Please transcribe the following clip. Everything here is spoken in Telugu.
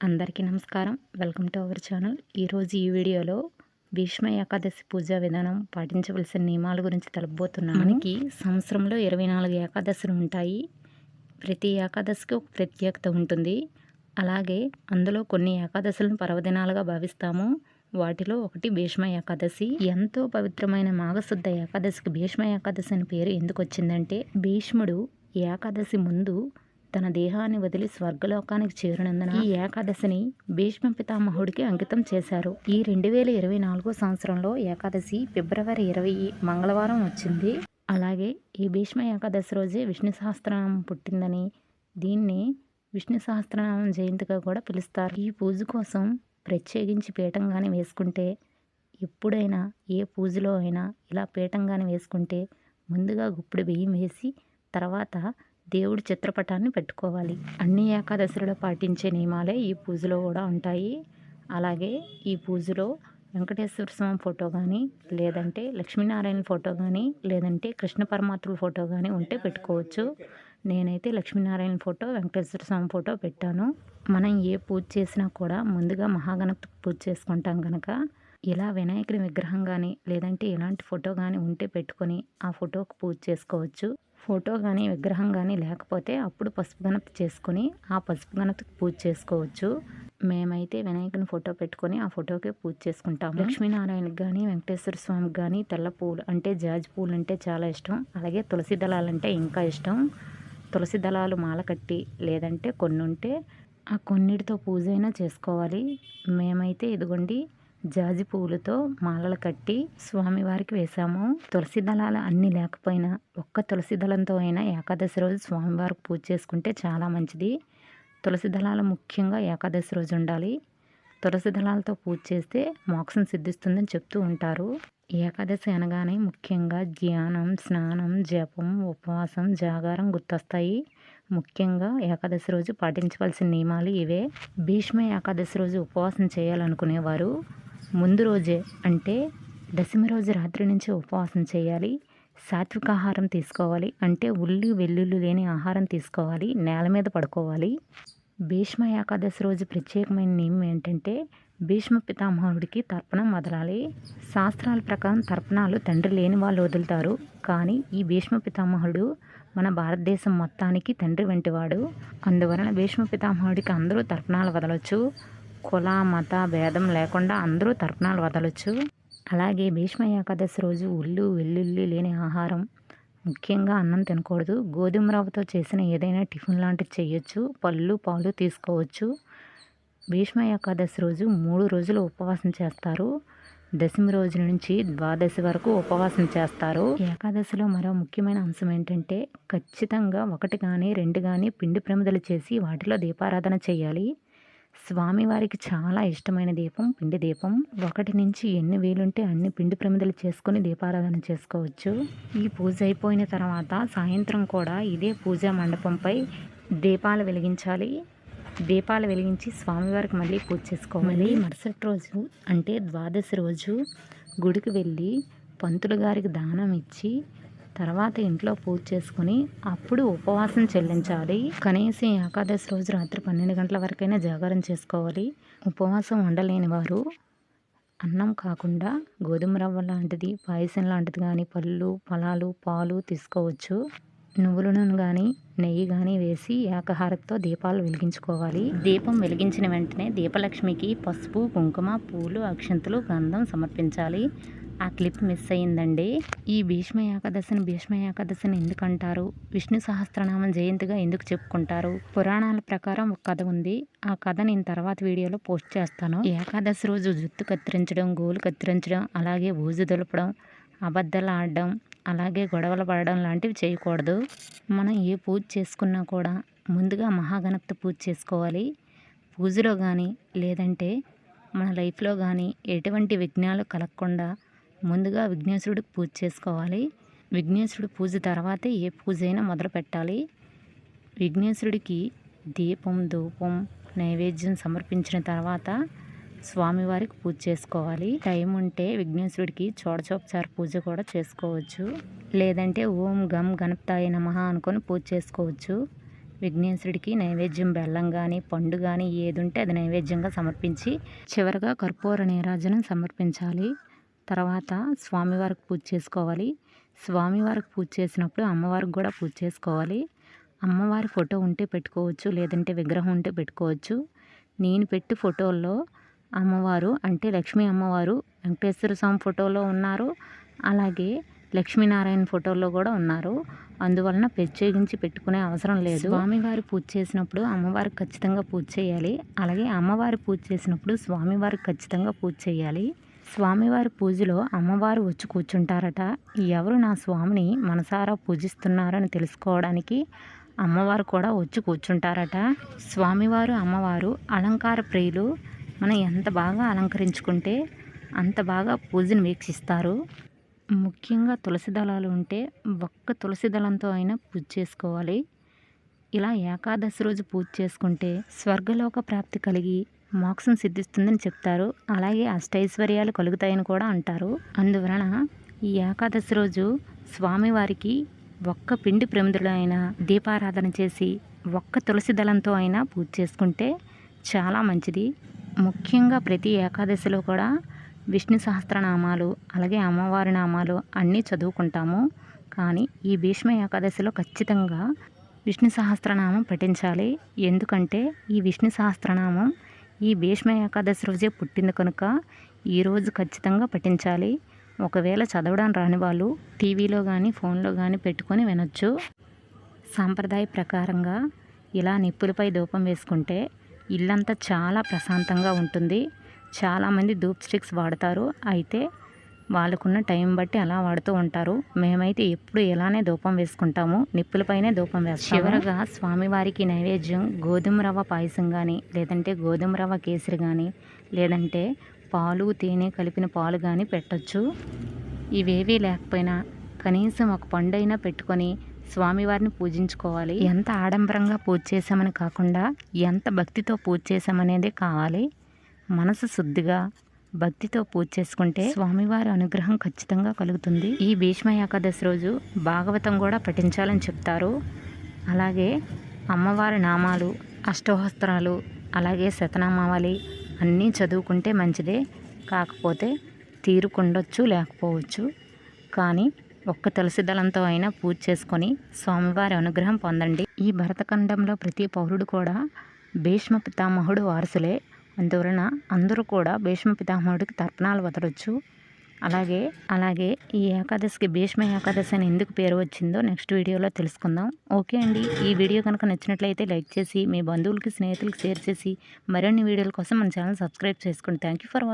అందరికీ నమస్కారం. Welcome to our channel. ఈరోజు ఈ వీడియోలో భీష్మ ఏకాదశి పూజా విధానం పాటించవలసిన నియమాల గురించి తెలుపబోతున్నాను మనకి సంవత్సరంలో ఇరవై నాలుగు ఏకాదశులు ఉంటాయి. ప్రతి ఏకాదశికి ఒక ప్రత్యేకత ఉంటుంది. అలాగే అందులో కొన్ని ఏకాదశులను పర్వదినాలుగా భావిస్తాము. వాటిలో ఒకటి భీష్మ ఏకాదశి. ఎంతో పవిత్రమైన మాఘశుద్ధ ఏకాదశికి భీష్మ ఏకాదశి అని పేరు ఎందుకు వచ్చిందంటే భీష్ముడు ఏకాదశి ముందు తన దేహాన్ని వదిలి స్వర్గలోకానికి చేరినందున ఈ ఏకాదశిని భీష్మ పితామహుడికి అంకితం చేశారు. ఈ రెండు వేల ఇరవై నాలుగో సంవత్సరంలో ఏకాదశి ఫిబ్రవరి ఇరవై మంగళవారం వచ్చింది. అలాగే ఈ భీష్మ ఏకాదశి రోజే విష్ణు సహస్రనామం పుట్టిందని దీన్ని విష్ణు సహస్రనామం జయంతిగా కూడా పిలుస్తారు. ఈ పూజ కోసం ప్రత్యేకించి పీఠంగానే వేసుకుంటే ఎప్పుడైనా ఏ పూజలో అయినా ఇలా పీఠంగానే వేసుకుంటే ముందుగా గుప్పుడు బియ్యం వేసి తర్వాత దేవుడి చిత్రపటాన్ని పెట్టుకోవాలి. అన్ని ఏకాదశిలో పాటించే నియమాలే ఈ పూజలో కూడా ఉంటాయి. అలాగే ఈ పూజలో వెంకటేశ్వర స్వామి ఫోటో కానీ లేదంటే లక్ష్మీనారాయణ ఫోటో కానీ లేదంటే కృష్ణ పరమాత్మ ఫోటో కానీ ఉంటే పెట్టుకోవచ్చు. నేనైతే లక్ష్మీనారాయణ ఫోటో వెంకటేశ్వర స్వామి ఫోటో పెట్టాను. మనం ఏ పూజ చేసినా కూడా ముందుగా మహాగణపతి పూజ చేసుకుంటాం కనుక ఇలా వినాయకుడి విగ్రహం కానీ లేదంటే ఇలాంటి ఫోటో కానీ ఉంటే పెట్టుకొని ఆ ఫోటోకు పూజ చేసుకోవచ్చు. ఫోటో కానీ విగ్రహం కానీ లేకపోతే అప్పుడు పసుపు గణపతి చేసుకొని ఆ పసుపు గణపతికి పూజ చేసుకోవచ్చు. మేమైతే వినాయకుని ఫోటో పెట్టుకొని ఆ ఫోటోకే పూజ చేసుకుంటాం లక్ష్మీనారాయణకి కానీ వెంకటేశ్వర స్వామికి కానీ తెల్ల పూలు అంటే జాజి పూలు అంటే చాలా ఇష్టం. అలాగే తులసి దళాలు అంటే ఇంకా ఇష్టం. తులసి దళాలు మాల కట్టి లేదంటే కొన్ని ఉంటే ఆ కొన్నిటితో పూజ అయినా చేసుకోవాలి. మేమైతే ఇదిగోండి జాజి పువ్వులతో మాలలు కట్టి స్వామివారికి వేశాము. తులసి దళాలు అన్నీ లేకపోయినా ఒక్క తులసి దళంతో అయినా ఏకాదశి రోజు స్వామివారికి పూజ చేసుకుంటే చాలా మంచిది. తులసి దళాలు ముఖ్యంగా ఏకాదశి రోజు ఉండాలి. తులసి దళాలతో పూజ చేస్తే మోక్షం సిద్ధిస్తుందని చెప్తూ ఉంటారు. ఏకాదశి అనగానే ముఖ్యంగా ధ్యానం స్నానం జపం ఉపవాసం జాగారం గుర్తొస్తాయి. ముఖ్యంగా ఏకాదశి రోజు పాటించవలసిన నియమాలు ఇవే. భీష్మ ఏకాదశి రోజు ఉపవాసం చేయాలనుకునేవారు. ముందు రోజే అంటే దశమి రోజు రాత్రి నుంచి ఉపవాసం చేయాలి సాత్విక ఆహారం తీసుకోవాలి అంటే ఉల్లి వెల్లుల్లి లేని ఆహారం తీసుకోవాలి నేల మీద పడుకోవాలి. భీష్మ ఏకాదశి రోజు ప్రత్యేకమైన నియమం ఏంటంటే భీష్మ పితామహుడికి తర్పణం వదలాలి. శాస్త్రాల ప్రకారం తర్పణాలు తండ్రి లేని వాళ్ళు వదులుతారు కానీ ఈ భీష్మ పితామహుడు మన భారతదేశం మొత్తానికి తండ్రి వంటివాడు. అందువలన భీష్మ పితామహుడికి అందరూ తర్పణాలు వదలొచ్చు. కుల మత భేదం లేకుండా అందరూ తర్పణాలు వదలొచ్చు. అలాగే భీష్మ ఏకాదశి రోజు ఉల్లు వెల్లుల్లి లేని ఆహారం ముఖ్యంగా అన్నం తినకూడదు. గోధుమ రవ్వతో చేసిన ఏదైనా టిఫిన్ లాంటివి చేయొచ్చు. పళ్ళు పాలు తీసుకోవచ్చు. భీష్మ ఏకాదశి రోజు మూడు రోజులు ఉపవాసం చేస్తారు. దశమి రోజు నుంచి ద్వాదశి వరకు ఉపవాసం చేస్తారు. ఏకాదశిలో మరో ముఖ్యమైన అంశం ఏంటంటే ఖచ్చితంగా ఒకటి కానీ రెండు కానీ పిండి ప్రమిదలు చేసి వాటిలో దీపారాధన చేయాలి. స్వామివారికి చాలా ఇష్టమైన దీపం పిండి దీపం. ఒకటి నుంచి ఎన్ని వీలుంటే అన్ని పిండి ప్రమిదలు చేసుకొని దీపారాధన చేసుకోవచ్చు. ఈ పూజ అయిపోయిన తర్వాత సాయంత్రం కూడా ఇదే పూజా మండపంపై దీపాలు వెలిగించాలి. దీపాలు వెలిగించి స్వామివారికి మళ్ళీ పూజ చేసుకోవాలి. మరుసటి రోజు అంటే ద్వాదశి రోజు గుడికి వెళ్ళి పంతులు గారికి దానం ఇచ్చి తర్వాత ఇంట్లో పూజ చేసుకుని అప్పుడు ఉపవాసం చెల్లించాలి. కనీసం ఏకాదశి రోజు రాత్రి పన్నెండు గంటల వరకైనా జాగారం చేసుకోవాలి. ఉపవాసం ఉండలేని వారు అన్నం కాకుండా గోధుమ రవ్వ లాంటిది పాయసం లాంటిది కానీ పళ్ళు ఫలాలు పాలు తీసుకోవచ్చు. నువ్వుల నూనె కానీ నెయ్యి కానీ వేసి ఏకహారతో దీపాలు వెలిగించుకోవాలి. దీపం వెలిగించిన వెంటనే దీపలక్ష్మికి పసుపు కుంకుమ పూలు అక్షంతలు గంధం సమర్పించాలి. ఆ క్లిప్ మిస్ అయ్యిందండి. ఈ భీష్మ ఏకాదశిని భీష్మ ఏకాదశిని ఎందుకు అంటారు విష్ణు సహస్రనామం జయంతిగా ఎందుకు చెప్పుకుంటారు? పురాణాల ప్రకారం ఒక కథ ఉంది. ఆ కథ నేను తర్వాత వీడియోలో పోస్ట్ చేస్తాను. ఏకాదశి రోజు జుత్తు కత్తిరించడం గోలు కత్తిరించడం అలాగే ఊజు దులపడం అబద్ధాలు ఆడడం అలాగే గొడవలు పడడం లాంటివి చేయకూడదు. మనం ఏ పూజ చేసుకున్నా కూడా ముందుగా మహాగణపతి పూజ చేసుకోవాలి. పూజలో కానీ లేదంటే మన లైఫ్లో కానీ ఎటువంటి విఘ్నాలు కలగకుండా ముందుగా విఘ్నేశ్వరుడికి పూజ చేసుకోవాలి. విఘ్నేశ్వరుడు పూజ తర్వాతే ఏ పూజ అయినా మొదలు పెట్టాలి. విఘ్నేశ్వరుడికి దీపం ధూపం నైవేద్యం సమర్పించిన తర్వాత స్వామివారికి పూజ చేసుకోవాలి. టైం ఉంటే విఘ్నేశ్వరుడికి చోడచోపచార పూజ కూడా చేసుకోవచ్చు. లేదంటే ఓం గం గణపతాయ నమ అనుకొని పూజ చేసుకోవచ్చు. విఘ్నేశ్వరుడికి నైవేద్యం బెల్లం కానీ పండు కానీ ఏది ఉంటే అది నైవేద్యంగా సమర్పించి చివరగా కర్పూర నీరాజనం సమర్పించాలి. తర్వాత స్వామివారికి పూజ చేసుకోవాలి. స్వామివారికి పూజ చేసినప్పుడు అమ్మవారికి కూడా పూజ చేసుకోవాలి. అమ్మవారి ఫోటో ఉంటే పెట్టుకోవచ్చు లేదంటే విగ్రహం ఉంటే పెట్టుకోవచ్చు. నేను పెట్టి ఫోటోల్లో అమ్మవారు అంటే లక్ష్మీ అమ్మవారు వెంకటేశ్వర స్వామి ఫోటోలో ఉన్నారు. అలాగే లక్ష్మీనారాయణ ఫోటోలో కూడా ఉన్నారు. అందువలన ప్రత్యేకించి పెట్టుకునే అవసరం లేదు. స్వామివారి పూజ చేసినప్పుడు అమ్మవారికి ఖచ్చితంగా పూజ చేయాలి. అలాగే అమ్మవారి పూజ చేసినప్పుడు స్వామివారికి ఖచ్చితంగా పూజ చేయాలి. స్వామివారి పూజలో అమ్మవారు వచ్చి కూర్చుంటారట. ఎవరు నా స్వామిని మనసారా పూజిస్తున్నారని తెలుసుకోవడానికి అమ్మవారు కూడా వచ్చి కూర్చుంటారట. స్వామివారు అమ్మవారు అలంకార ప్రియులు మనం ఎంత బాగా అలంకరించుకుంటే అంత బాగా పూజను వీక్షిస్తారు. ముఖ్యంగా తులసి దళాలు ఉంటే ఒక్క తులసి దళంతో అయినా పూజ చేసుకోవాలి. ఇలా ఏకాదశి రోజు పూజ చేసుకుంటే స్వర్గలోక ప్రాప్తి కలిగి మోక్షం సిద్ధిస్తుందని చెప్తారు. అలాగే అష్టైశ్వర్యాలు కలుగుతాయని కూడా అంటారు. అందువలన ఈ ఏకాదశి రోజు స్వామివారికి ఒక్క పిండి ప్రమిదులు అయినా దీపారాధన చేసి ఒక్క తులసి దళంతో అయినా పూజ చేసుకుంటే చాలా మంచిది. ముఖ్యంగా ప్రతి ఏకాదశిలో కూడా విష్ణు సహస్రనామాలు అలాగే అమ్మవారి నామాలు అన్నీ చదువుకుంటాము. కానీ ఈ భీష్మ ఏకాదశిలో ఖచ్చితంగా విష్ణు సహస్రనామం పఠించాలి. ఎందుకంటే ఈ విష్ణు సహస్రనామం ఈ భీష్మ ఏకాదశి రోజే పుట్టింది కనుక ఈరోజు ఖచ్చితంగా పఠించాలి. ఒకవేళ చదవడం రాని వాళ్ళు టీవీలో కానీ ఫోన్లో కానీ పెట్టుకొని వినొచ్చు. సాంప్రదాయ ప్రకారంగా ఇలా నిప్పులపై ధూపం వేసుకుంటే ఇల్లంతా చాలా ప్రశాంతంగా ఉంటుంది. చాలామంది ధూప్ స్టిక్స్ వాడతారు. అయితే వాళ్ళకున్న టైం బట్టి అలా వాడుతూ ఉంటారు. మేమైతే ఎప్పుడు ఇలానే ధూపం వేసుకుంటాము. నిప్పులపైనే ధూపం వేస్తాము. చివరగా స్వామివారికి నైవేద్యం గోధుమ రవ్వ పాయసం కానీ లేదంటే గోధుమ రవ్వ కేసరి కానీ లేదంటే పాలు తేనె కలిపిన పాలు కానీ పెట్టచ్చు. ఇవేవీ లేకపోయినా కనీసం ఒక పండైనా పెట్టుకొని స్వామివారిని పూజించుకోవాలి. ఎంత ఆడంబరంగా పూజ చేసామని కాకుండా ఎంత భక్తితో పూజ చేసామనేదే కావాలి. మనసు శుద్ధిగా భక్తితో పూజ చేసుకుంటే స్వామివారి అనుగ్రహం ఖచ్చితంగా కలుగుతుంది. ఈ భీష్మ ఏకాదశి రోజు భాగవతం కూడా పఠించాలని చెప్తారు. అలాగే అమ్మవారి నామాలు అష్టోహస్త్రాలు అలాగే శతనామావళి అన్నీ చదువుకుంటే మంచిదే. కాకపోతే తీరుకుండొచ్చు లేకపోవచ్చు. కానీ ఒక్క తులసి దళంతో అయినా పూజ చేసుకొని స్వామివారి అనుగ్రహం పొందండి. ఈ భరతఖండంలో ప్రతి పౌరుడు కూడా భీష్మ పితామహుడు వారసులే. అందువలన అందరూ కూడా భీష్మ పితామహుడికి తర్పణాలు వదలొచ్చు. అలాగే అలాగే ఈ ఏకాదశికి భీష్మ ఏకాదశి అని ఎందుకు పేరు వచ్చిందో నెక్స్ట్ వీడియోలో తెలుసుకుందాం. ఓకే అండి. ఈ వీడియో కనుక నచ్చినట్లయితే లైక్ చేసి మీ బంధువులకి స్నేహితులకి షేర్ చేసి మరిన్ని వీడియోల కోసం మన ఛానల్ సబ్స్క్రైబ్ చేసుకోండి థ్యాంక్ యూ ఫర్ వాచింగ్.